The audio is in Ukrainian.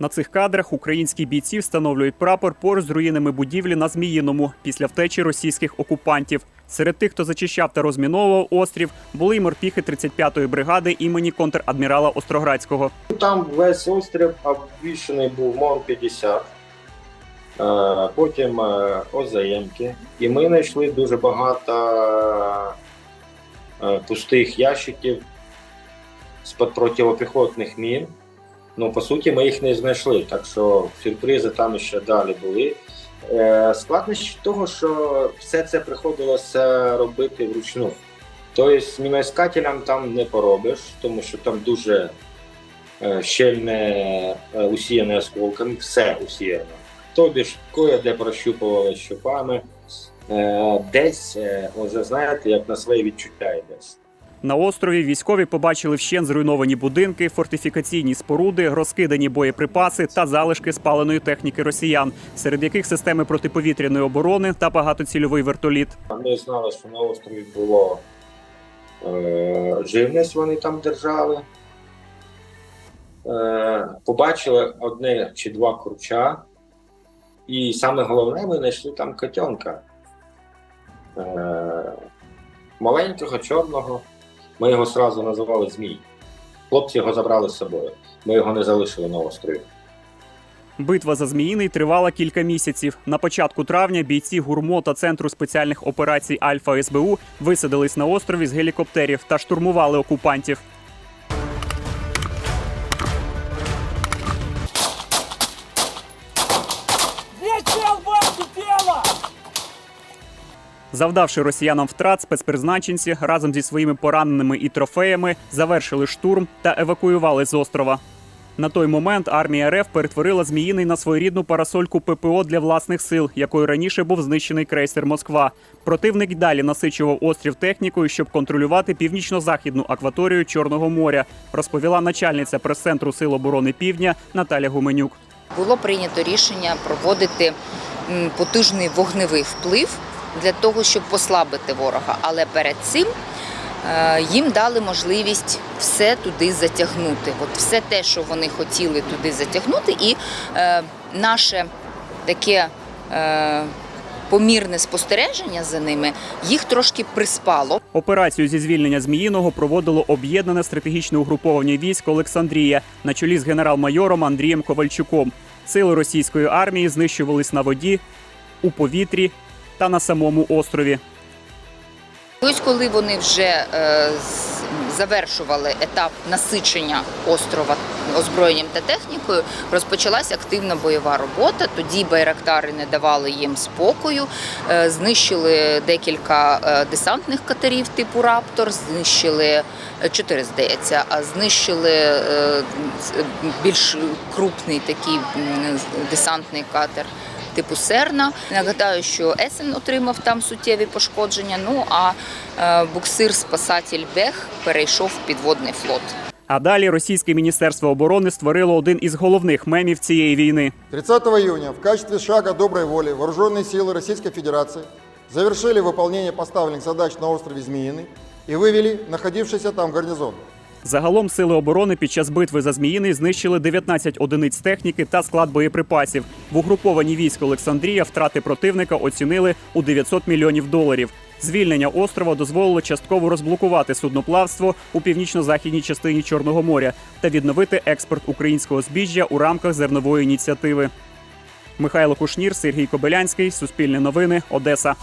На цих кадрах українські бійці встановлюють прапор поруч з руїнами будівлі на Зміїному після втечі російських окупантів. Серед тих, хто зачищав та розміновував острів, були й морпіхи 35-ї бригади імені контрадмірала Остроградського. Там весь острів обвішаний був МОН 50, е, потім е, озаємки. І ми знайшли дуже багато е, пустих ящиків з-під протипіхотних мін. Ну, по суті, ми їх не знайшли, так що сюрпризи там ще далі були. Е, Складність того, що все це приходилося робити вручну. Тобто міноіскателям там не поробиш, тому що там дуже е, щельне е, усіяне осколками, все усіяно. Тобі ж кое-де прощупували щупами, е, десь, вже знаєте, як на своє відчуття йдеш. На острові військові побачили вщен зруйновані будинки, фортифікаційні споруди, розкидані боєприпаси та залишки спаленої техніки росіян, серед яких системи протиповітряної оборони та багатоцільовий вертоліт. Ми знали, що на острові було е, живність, вони там держали. Е, побачили одне чи два курча. І саме головне, ми знайшли там котенка. Е, маленького, чорного. Ми його одразу називали Змій. Хлопці його забрали з собою. Ми його не залишили на острові. Битва за Зміїний тривала кілька місяців. На початку травня бійці гурмо та центру спеціальних операцій Альфа СБУ висадились на острові з гелікоптерів та штурмували окупантів. Завдавши росіянам втрат, спецпризначенці разом зі своїми пораненими і трофеями завершили штурм та евакуювали з острова. На той момент армія РФ перетворила Зміїний на своєрідну парасольку ППО для власних сил, якою раніше був знищений крейсер Москва. Противник далі насичував острів технікою, щоб контролювати північно-західну акваторію Чорного моря, розповіла начальниця прес-центру Сил оборони Півдня Наталя Гуменюк. було прийнято рішення проводити потужний вогневий вплив для того, щоб послабити ворога. Але перед цим е, їм дали можливість все туди затягнути. От все те, що вони хотіли туди затягнути, і е, наше таке. Е, Помірне спостереження за ними їх трошки приспало. Операцію зі звільнення Зміїного проводило об'єднане стратегічне угруповання військ Олександрія на чолі з генерал-майором Андрієм Ковальчуком. Сили російської армії знищувались на воді, у повітрі та на самому острові. Ось коли вони вже е, завершували етап насичення острова озброєнням та технікою, розпочалася активна бойова робота. Тоді байрактари не давали їм спокою, е, знищили декілька е, десантних катерів типу Раптор, знищили чотири, здається, а знищили більш крупний такий десантний катер типу Серна. Нагадаю, що Есен отримав там суттєві пошкодження. Ну а е, буксир спасатель Бех перейшов в підводний флот. А далі російське міністерство оборони створило один із головних мемів цієї війни. 30 июня в качестве шага доброй воли вооруженные силы Российской Федерации завершили выполнение поставленных задач на острове Змеиный и вывели находившийся там гарнизон. Загалом сили оборони під час битви за Зміїний знищили 19 одиниць техніки та склад боєприпасів. В угруповані військ Олександрія втрати противника оцінили у 900 мільйонів доларів. Звільнення острова дозволило частково розблокувати судноплавство у північно-західній частині Чорного моря та відновити експорт українського збіжжя у рамках зернової ініціативи. Михайло Кушнір, Сергій Кобилянський, Суспільне новини, Одеса.